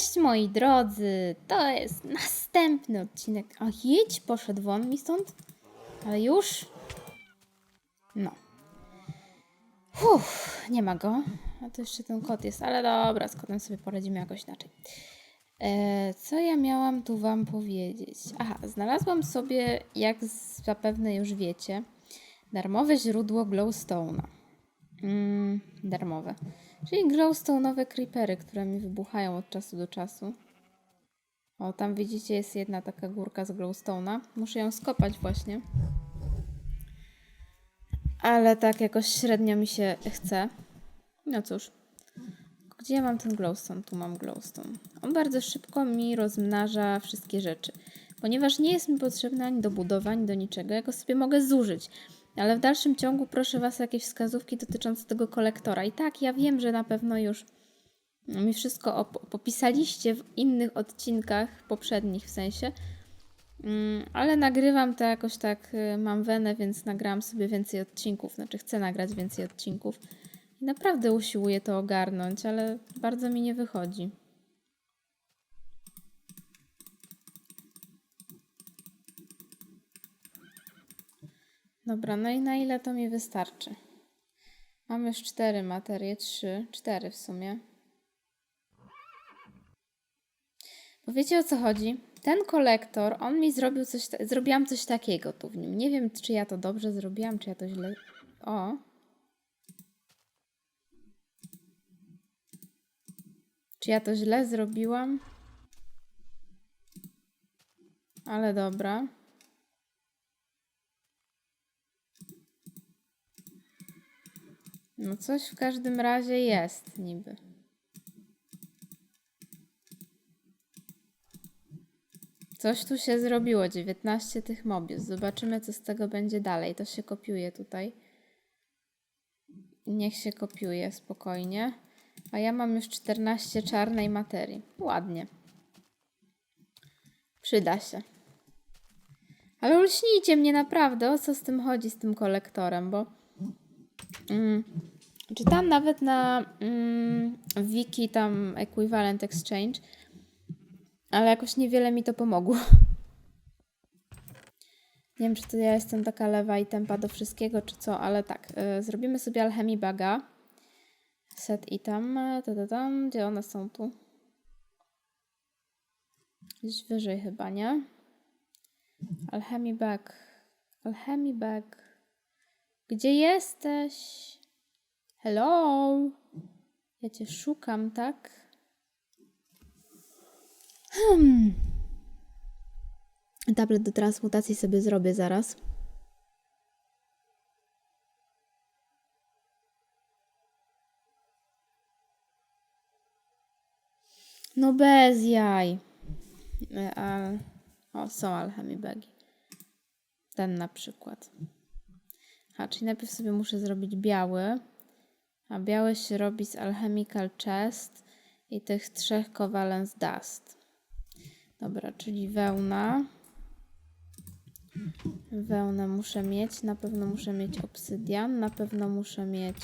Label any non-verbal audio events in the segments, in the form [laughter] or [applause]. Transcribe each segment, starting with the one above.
Cześć moi drodzy, to jest następny odcinek. A jedź, poszedł won mi stąd? Ale już? No. Uff, nie ma go. A to jeszcze ten kot jest, ale dobra, z kotem sobie poradzimy jakoś inaczej. E, co ja miałam tu wam powiedzieć? Aha, znalazłam sobie, jak zapewne już wiecie, darmowe źródło glowstone'a. Mm, darmowe. Czyli glowstone'owe creepery, które mi wybuchają od czasu do czasu. O, tam widzicie jest jedna taka górka z glowstone'a. Muszę ją skopać właśnie. Ale tak jakoś średnio mi się chce. No cóż. Gdzie ja mam ten glowstone? Tu mam glowstone. On bardzo szybko mi rozmnaża wszystkie rzeczy. Ponieważ nie jest mi potrzebny ani do budowań, do niczego, ja go sobie mogę zużyć. Ale w dalszym ciągu proszę Was o jakieś wskazówki dotyczące tego kolektora. I tak, ja wiem, że na pewno już mi wszystko op- popisaliście w innych odcinkach, poprzednich w sensie, Mm, ale nagrywam to jakoś tak, y, mam wenę, więc nagrałam sobie więcej odcinków, znaczy chcę nagrać więcej odcinków. I naprawdę usiłuję to ogarnąć, ale bardzo mi nie wychodzi. Dobra, no i na ile to mi wystarczy? Mam już cztery materie, trzy, cztery w sumie. Bo wiecie o co chodzi? Ten kolektor, on mi zrobił coś, zrobiłam coś takiego tu w nim. Nie wiem, czy ja to dobrze zrobiłam, czy ja to źle... O! Czy ja to źle zrobiłam? Ale dobra. No coś w każdym razie jest niby. Coś tu się zrobiło, 19 tych mobius. Zobaczymy, co z tego będzie dalej. To się kopiuje tutaj. Niech się kopiuje spokojnie. A ja mam już 14 czarnej materii. Ładnie. Przyda się. Ale ulśnijcie mnie naprawdę, o co z tym chodzi, z tym kolektorem, bo mm, czytam nawet na mm, wiki tam Equivalent Exchange, ale jakoś niewiele mi to pomogło. Nie wiem, czy to ja jestem taka lewa i tempa do wszystkiego, czy co, ale tak. y, zrobimy sobie alchemii baga. Set i tam, ta, ta, tam. Gdzie one są tu? Gdzieś wyżej chyba, nie? Alchemii bag. Alchemii bag. Gdzie jesteś? Hello? Ja cię szukam, tak? Hmm. Tablet do transmutacji sobie zrobię zaraz. No bez jaj. E, o, są alchemy bagi. Ten na przykład. A, czyli najpierw sobie muszę zrobić biały. A biały się robi z Alchemical Chest i tych trzech Covalence Dust. Dobra, czyli wełna. Wełnę muszę mieć. Na pewno muszę mieć obsydian. Na pewno muszę mieć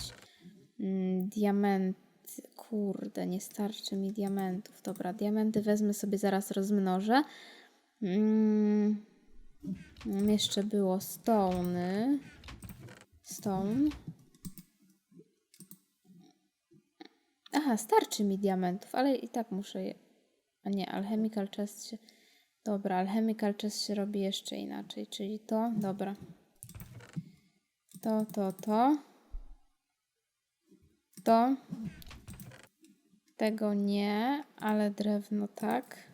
mm, diamenty. Kurde, nie starczy mi diamentów. Dobra, diamenty wezmę sobie zaraz rozmnożę. Mm, jeszcze było stony. Stone. Aha, starczy mi diamentów, ale i tak muszę je. A nie, alchemical chest się. Dobra, alchemical chest się robi jeszcze inaczej, czyli to, dobra. To, to, to. To. Tego nie, ale drewno tak.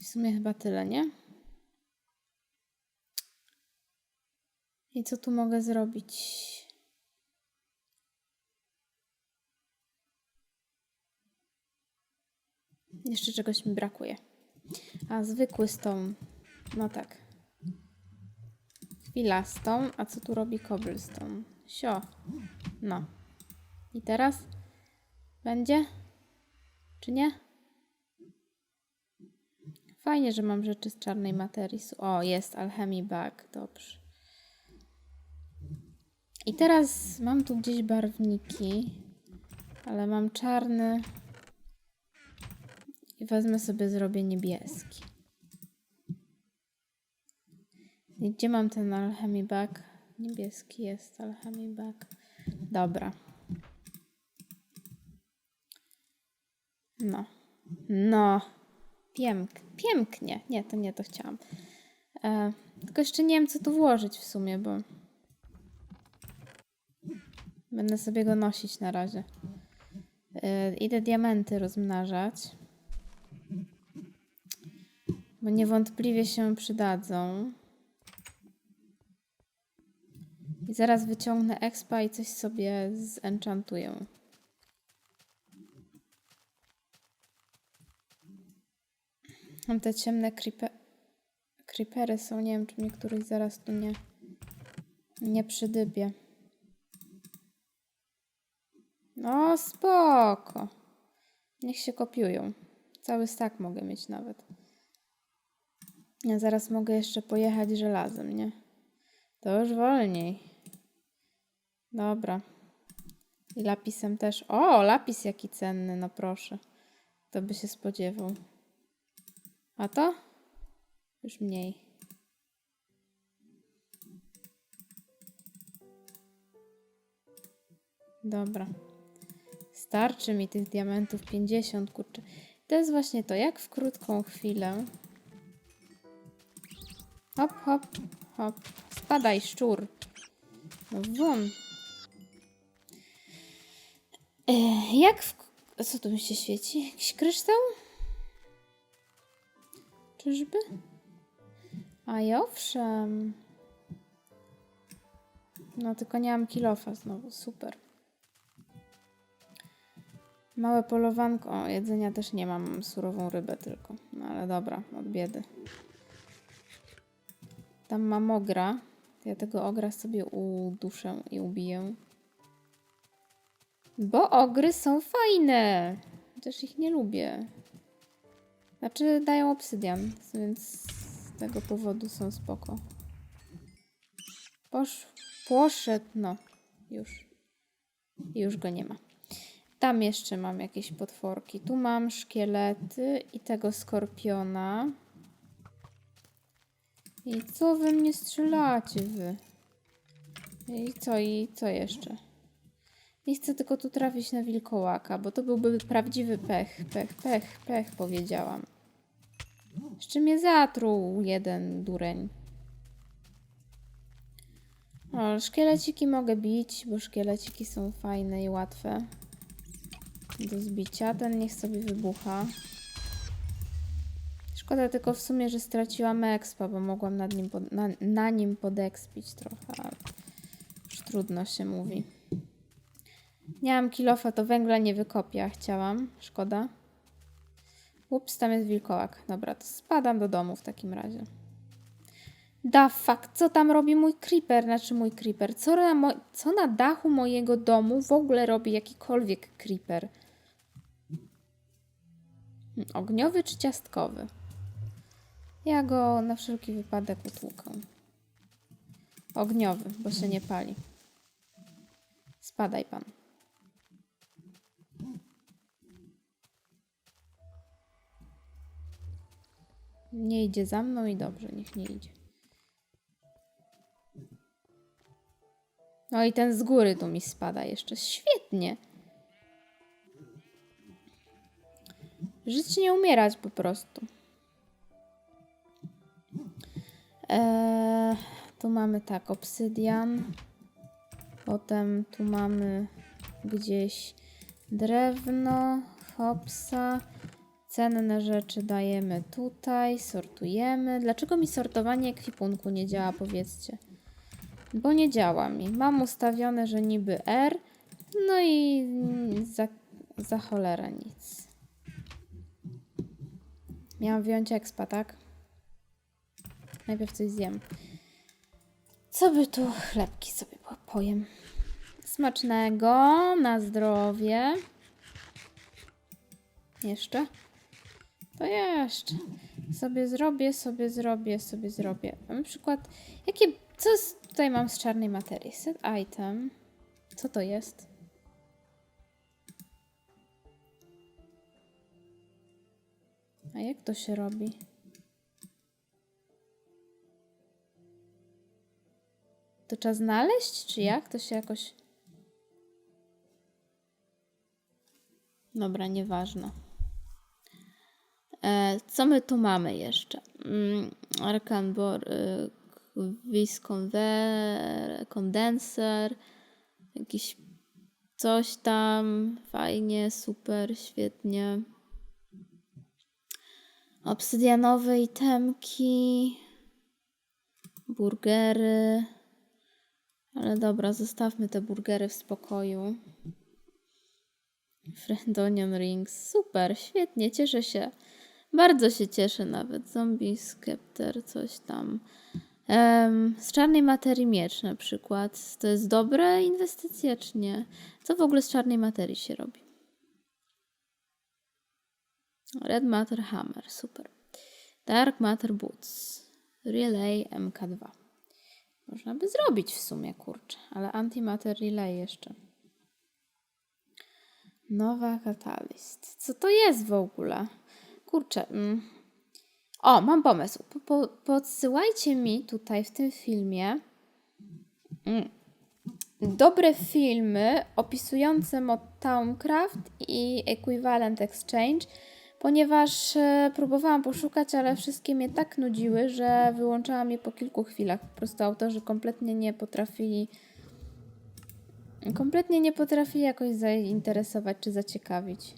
W sumie chyba tyle, nie? I co tu mogę zrobić? Jeszcze czegoś mi brakuje. A zwykły stone. No tak. Chwila stone. A co tu robi cobblestone? Sio. No. I teraz? Będzie? Czy nie? Fajnie, że mam rzeczy z czarnej materii. O, jest alchemy bag. Dobrze. I teraz mam tu gdzieś barwniki, ale mam czarny. I wezmę sobie, zrobię niebieski. I gdzie mam ten alchemy bag? Niebieski jest alchemy bag. Dobra. No. No. Pięk, pięknie. Nie, to nie to chciałam. E, tylko jeszcze nie wiem, co tu włożyć w sumie, bo będę sobie go nosić na razie. E, idę diamenty rozmnażać. Bo niewątpliwie się przydadzą. I zaraz wyciągnę expa i coś sobie zenchantuję. Mam te ciemne creeper creepery są. Nie wiem, czy mnie któryś zaraz tu nie, nie przydybie. No, spoko. Niech się kopiują. Cały stak mogę mieć nawet. Ja zaraz mogę jeszcze pojechać żelazem, nie? To już wolniej. Dobra. I lapisem też. O, lapis jaki cenny, no proszę. To by się spodziewał. A to? Już mniej. Dobra. Starczy mi tych diamentów 50, kurczę. To jest właśnie to, jak w krótką chwilę. Hop, hop, hop. Spadaj, szczur. No won. E, jak w... Co tu mi się świeci? Jakiś kryształ? Czyżby? A i owszem. No tylko nie mam kilofa znowu, super. Małe polowanko. O, jedzenia też nie mam, mam surową rybę tylko. No ale dobra, od biedy. Tam mam ogra. Ja tego ogra sobie uduszę i ubiję. Bo ogry są fajne. Chociaż ich nie lubię. Znaczy dają obsydian, więc z tego powodu są spoko. Posz, poszedł, no. Już. Już go nie ma. Tam jeszcze mam jakieś potworki. Tu mam szkielety i tego skorpiona. I co wy mnie strzelacie wy? I co, i co jeszcze? Nie chcę tylko tu trafić na wilkołaka, bo to byłby prawdziwy pech, pech, pech, pech, powiedziałam. Jeszcze mnie zatruł jeden dureń. O, szkieleciki mogę bić, bo szkieleciki są fajne i łatwe do zbicia. Ten niech sobie wybucha. Szkoda tylko w sumie, że straciłam expa, bo mogłam nad nim pod, na, na nim podekspić trochę, ale już trudno się mówi. Nie mam kilofa, to węgla nie wykopię, a chciałam. Szkoda. Ups, tam jest wilkołak. Dobra, to spadam do domu w takim razie. Da fuck, co tam robi mój creeper? Znaczy mój creeper. Co na, co na dachu mojego domu w ogóle robi jakikolwiek creeper? Ogniowy czy ciastkowy? Ja go na wszelki wypadek utłukę. Ogniowy, bo się nie pali. Spadaj pan. Nie idzie za mną i dobrze, niech nie idzie. No i ten z góry tu mi spada jeszcze. Świetnie. Żyć nie umierać po prostu. Eee, tu mamy tak, obsydian. Potem tu mamy gdzieś drewno, hopsa. Cenne rzeczy dajemy tutaj, sortujemy. Dlaczego mi sortowanie ekwipunku nie działa, powiedzcie? Bo nie działa mi. Mam ustawione, że niby R, no i za, za cholerę nic. Miałam wyjąć expa, tak? Najpierw coś zjem. Co by tu? Chlebki sobie po- pojem. Smacznego, na zdrowie. Jeszcze? To jeszcze. Sobie zrobię, sobie zrobię, sobie zrobię. Na przykład, jakie, co z, tutaj mam z czarnej materii? Set item. Co to jest? A jak to się robi? To trzeba znaleźć, czy jak? To się jakoś... Dobra, nieważne. E, co my tu mamy jeszcze? Mm, Arcan Bor... Conver- Condenser. Jakiś coś tam. Fajnie, super, świetnie. Obsydianowe itemki. Burgery. Ale dobra, zostawmy te burgery w spokoju. Friend Onion Rings. Super, świetnie, cieszę się. Bardzo się cieszę nawet. Zombie Scepter, coś tam. Em, z czarnej materii miecz na przykład. To jest dobre inwestycja, czy nie? Co w ogóle z czarnej materii się robi? Red Matter Hammer, super. Dark Matter Boots. Relay MK2. Można by zrobić w sumie, kurczę. Ale Antimatter Relay jeszcze. Nowa Catalyst. Co to jest w ogóle? Kurczę. Mm. O, mam pomysł. Po, po, podsyłajcie mi tutaj w tym filmie mm, dobre filmy opisujące mod Towncraft i Equivalent Exchange, ponieważ e, próbowałam poszukać, ale wszystkie mnie tak nudziły, że wyłączałam je po kilku chwilach. Po prostu autorzy kompletnie nie potrafili kompletnie nie potrafili jakoś zainteresować czy zaciekawić.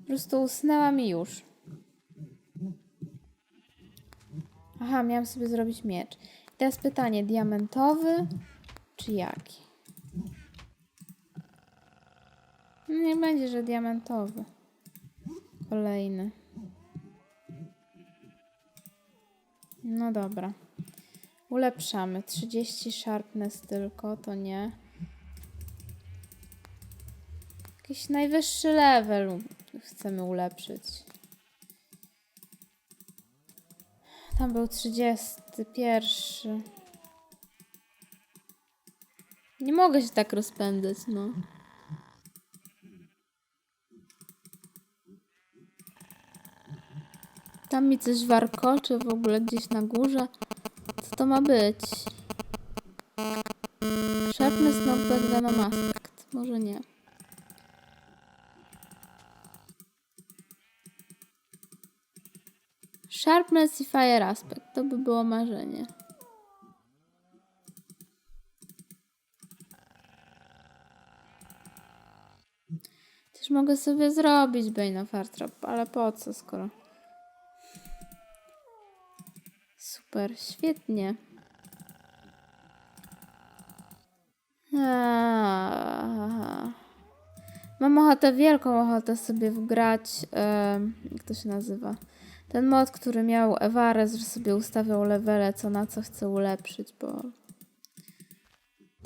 Po prostu usnęłam i już. Aha, miałam sobie zrobić miecz. Teraz pytanie, diamentowy czy jaki? Nie będzie, że diamentowy. Kolejny. No dobra. Ulepszamy. 30 sharpness tylko, to nie. Jakiś najwyższy level chcemy ulepszyć. Tam był 31. Nie mogę się tak rozpędzać, no. Tam mi coś warkoczy w ogóle gdzieś na górze. Co to ma być? Sharpness knockback venom aspect. Może nie. Sharpness i fire aspect. To by było marzenie. Też mogę sobie zrobić Bane of Artrop, ale po co skoro... Super, świetnie. Aaaa. Mam ochotę, wielką ochotę sobie wgrać, em, jak to się nazywa? Ten mod, który miał Evares, że sobie ustawiał levele, co na co chcę ulepszyć, bo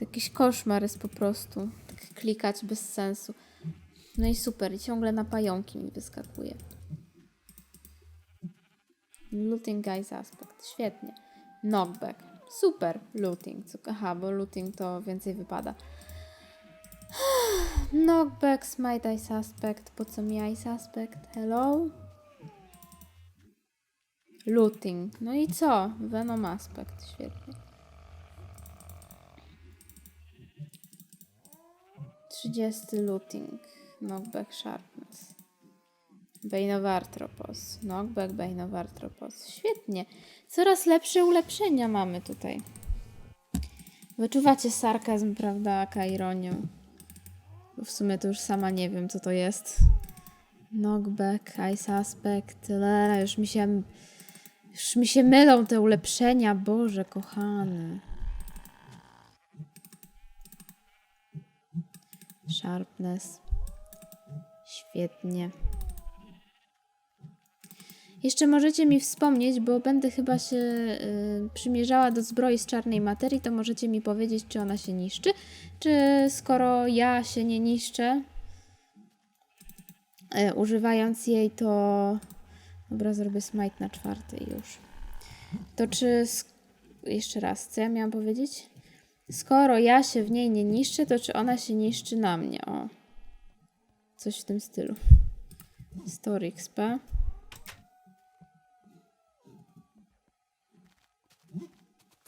jakiś koszmar jest po prostu. Tak klikać bez sensu. No i super, i ciągle na pająki mi wyskakuje. Looting guys aspect. Świetnie. Knockback. Super. Looting. Aha, bo looting to więcej wypada. [sighs] Knockback, smite ice aspect. Po co mi ice aspect? Hello? Looting. No i co? Venom aspect. Świetnie. 30 looting. Knockback sharpness. Arthropos. Knockback Arthropos. Świetnie. Coraz lepsze ulepszenia mamy tutaj. Wyczuwacie sarkazm, prawda? Aka ironię. Bo w sumie to już sama nie wiem, co to jest. Knockback, Ice Aspect, Lera, już mi się... Już mi się mylą te ulepszenia, Boże kochany. Sharpness. Świetnie. Jeszcze możecie mi wspomnieć, bo będę chyba się y, przymierzała do zbroi z czarnej materii, to możecie mi powiedzieć, czy ona się niszczy, czy skoro ja się nie niszczę, y, używając jej, to... Dobra, zrobię smite na czwarty już. To czy... Jeszcze raz, co ja miałam powiedzieć? Skoro ja się w niej nie niszczę, to czy ona się niszczy na mnie? O. Coś w tym stylu. Story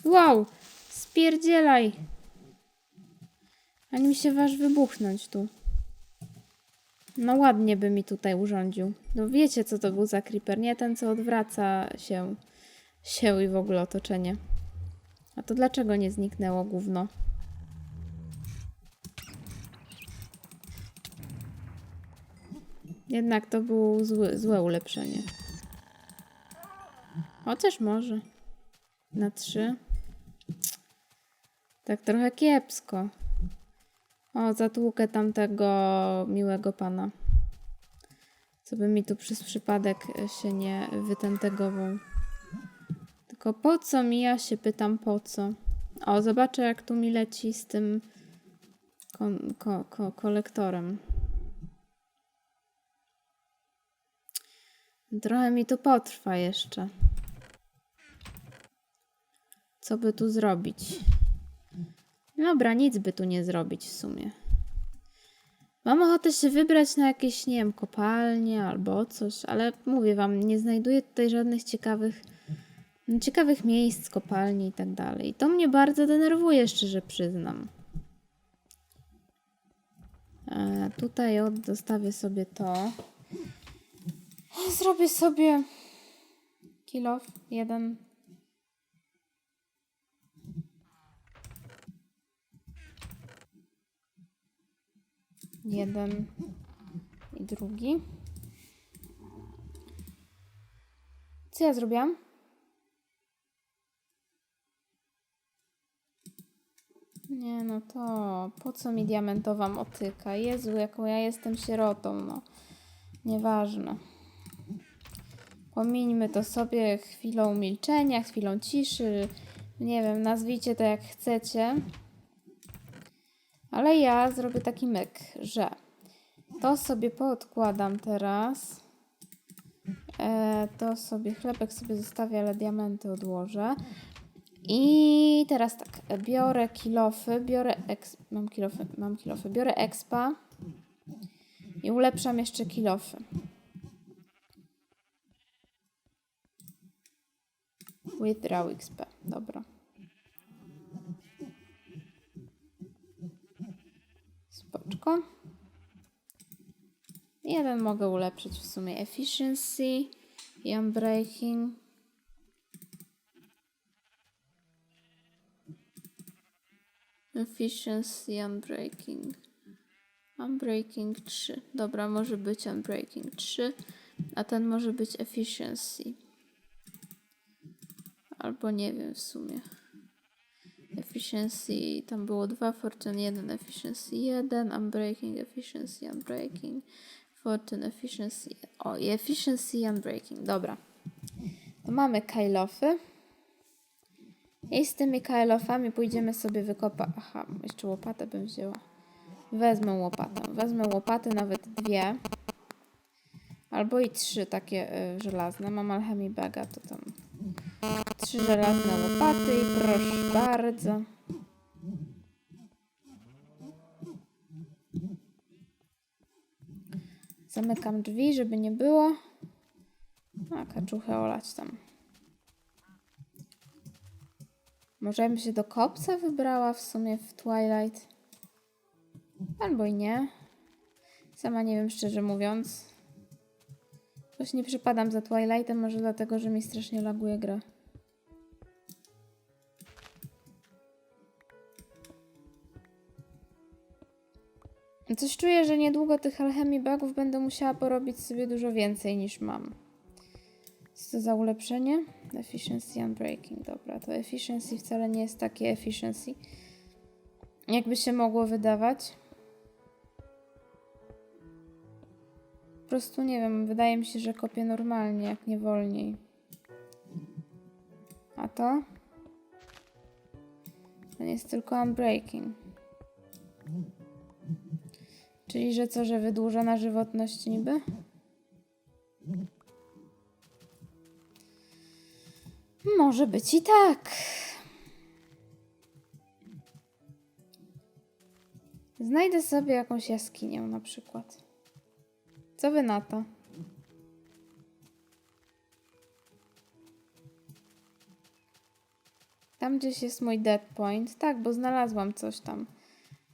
Wow! Spierdzielaj! Ani mi się waż wybuchnąć tu. No ładnie by mi tutaj urządził. No wiecie, co to był za creeper, nie? Ten, co odwraca się, się i w ogóle otoczenie. A to dlaczego nie zniknęło gówno? Jednak to było złe, złe ulepszenie. Chociaż może. Na trzy. Tak trochę kiepsko. O, zatłukę tamtego miłego pana. Co by mi tu przez przypadek się nie wytentegował. Tylko po co mi? Ja się pytam po co. O, zobaczę jak tu mi leci z tym ko, ko, kolektorem. Trochę mi to potrwa jeszcze. Co by tu zrobić? Dobra, nic by tu nie zrobić w sumie. Mam ochotę się wybrać na jakieś, nie wiem, kopalnie albo coś, ale mówię wam, nie znajduję tutaj żadnych ciekawych, ciekawych miejsc, kopalni i tak dalej. To mnie bardzo denerwuje, szczerze przyznam. E, tutaj dostawię sobie to. Zrobię sobie kilo jeden. Jeden i drugi. Co ja zrobiłam? Nie, no to po co mi diamentowa motyka? Jezu, jaką ja jestem sierotą, no. Nieważne. Pomińmy to sobie chwilą milczenia, chwilą ciszy. Nie wiem, nazwijcie to jak chcecie. Ale ja zrobię taki myk, że to sobie poodkładam teraz. E, to sobie chlebek sobie zostawię, ale diamenty odłożę. I teraz tak, biorę kilofy, biorę eks, mam kilofy, mam kilofy, biorę expa i ulepszam jeszcze kilofy. Withdraw XP. Dobra. Jeden mogę ulepszyć w sumie efficiency i unbreaking. Efficiency, unbreaking. Unbreaking 3. Dobra, może być unbreaking 3, a ten może być efficiency. Albo nie wiem w sumie. Efficiency, tam było 2, Fortune 1, Efficiency 1, Unbreaking, Efficiency, Unbreaking, Fortune, Efficiency, o i Efficiency, Unbreaking, dobra. To mamy kajlofy. I z tymi kajlofami pójdziemy sobie wykopać, aha, jeszcze łopatę bym wzięła. Wezmę łopatę, wezmę łopaty nawet dwie. Albo i trzy takie y, żelazne. Mam alchemy baga, to tam Trzy żelazne łopaty i proszę bardzo. Zamykam drzwi, żeby nie było. A, kaczuchę olać tam. Może bym się do kopca wybrała w sumie w Twilight. Albo i nie. Sama nie wiem, szczerze mówiąc. Coś nie przypadam za Twilightem, może dlatego, że mi strasznie laguje gra. Coś czuję, że niedługo tych alchemii bugów będę musiała porobić sobie dużo więcej niż mam. Co za ulepszenie? Efficiency Unbreaking. Dobra, to efficiency wcale nie jest takie efficiency. Jakby się mogło wydawać. Po prostu nie wiem, wydaje mi się, że kopię normalnie, jak nie wolniej. A to? To jest tylko unbreaking. Czyli, że co, że wydłużona żywotność niby? Może być i tak. Znajdę sobie jakąś jaskinię na przykład. Co wy na to? Tam gdzieś jest mój dead point. Tak, bo znalazłam coś tam.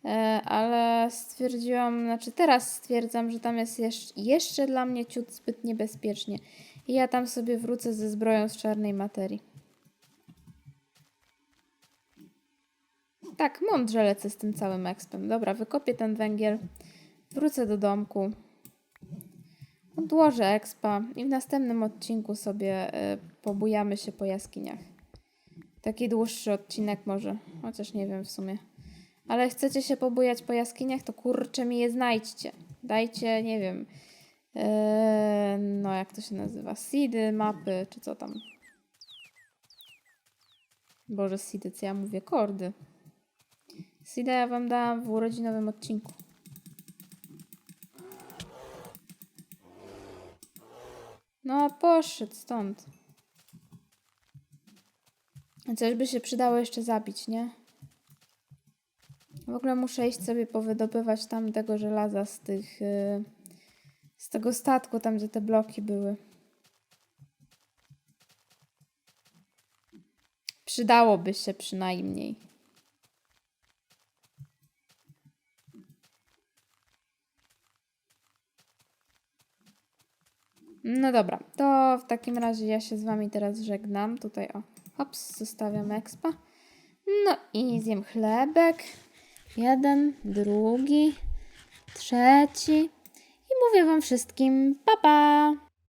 E, ale stwierdziłam, znaczy teraz stwierdzam, że tam jest jeszcze, dla mnie ciut zbyt niebezpiecznie. I ja tam sobie wrócę ze zbroją z czarnej materii. Tak, mądrze lecę z tym całym expem. Dobra, wykopię ten węgiel, wrócę do domku, odłożę expa i w następnym odcinku sobie y, pobujamy się po jaskiniach. Taki dłuższy odcinek może, chociaż nie wiem w sumie. Ale chcecie się pobujać po jaskiniach, to kurczę mi je znajdźcie. Dajcie, nie wiem, yy, no jak to się nazywa, seedy, mapy, czy co tam. Boże, seedy, co ja mówię, kordy. Seeda ja wam dałam w urodzinowym odcinku. No, poszedł stąd. Coś by się przydało jeszcze zabić, nie? W ogóle muszę iść sobie powydobywać tam tego żelaza z tych. Yy, z tego statku, tam gdzie te bloki były. Przydałoby się przynajmniej. No dobra, to w takim razie ja się z wami teraz żegnam. Tutaj o, hops, zostawiam expa. No i zjem chlebek. Jeden, drugi, trzeci. I mówię wam wszystkim pa pa!